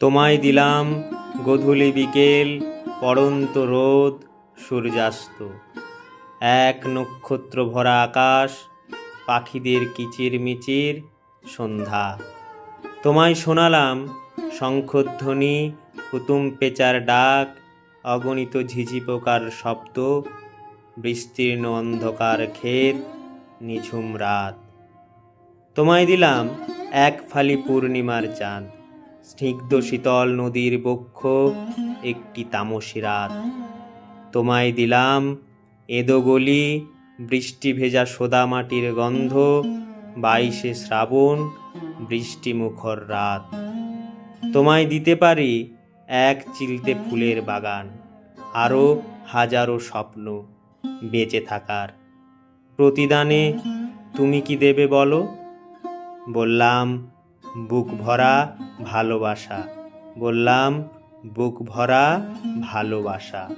তোমায় দিলাম গধূলি বিকেল, পড়ন্ত রোদ, সূর্যাস্ত। এক নক্ষত্র ভরা আকাশ, পাখিদের কিচির মিচির সন্ধ্যা। তোমায় শোনালাম শঙ্খধ্বনি হুতুম পেঁচার ডাক, অগণিত ঝিঝি পোকার শব্দ, বিস্তীর্ণ অন্ধকার ক্ষেত, নিঝুম রাত। তোমায় দিলাম এক ফালি পূর্ণিমার চাঁদ। স্নিগ্ধ শীতল নদীর বক্ষ, একটি তামসী রাত। তোমায় দিলাম এদোগলি বৃষ্টি ভেজা সোদা মাটির গন্ধ, বাইশে শ্রাবণ, বৃষ্টি মুখর রাত। তোমায় দিতে পারি এক চিলতে ফুলের বাগান আরও হাজারো স্বপ্ন বেঁচে থাকার। প্রতিদানে তুমি কি দেবে বলো? বললাম বুক ভরা ভালোবাসা। বললাম বুক ভরা ভালোবাসা।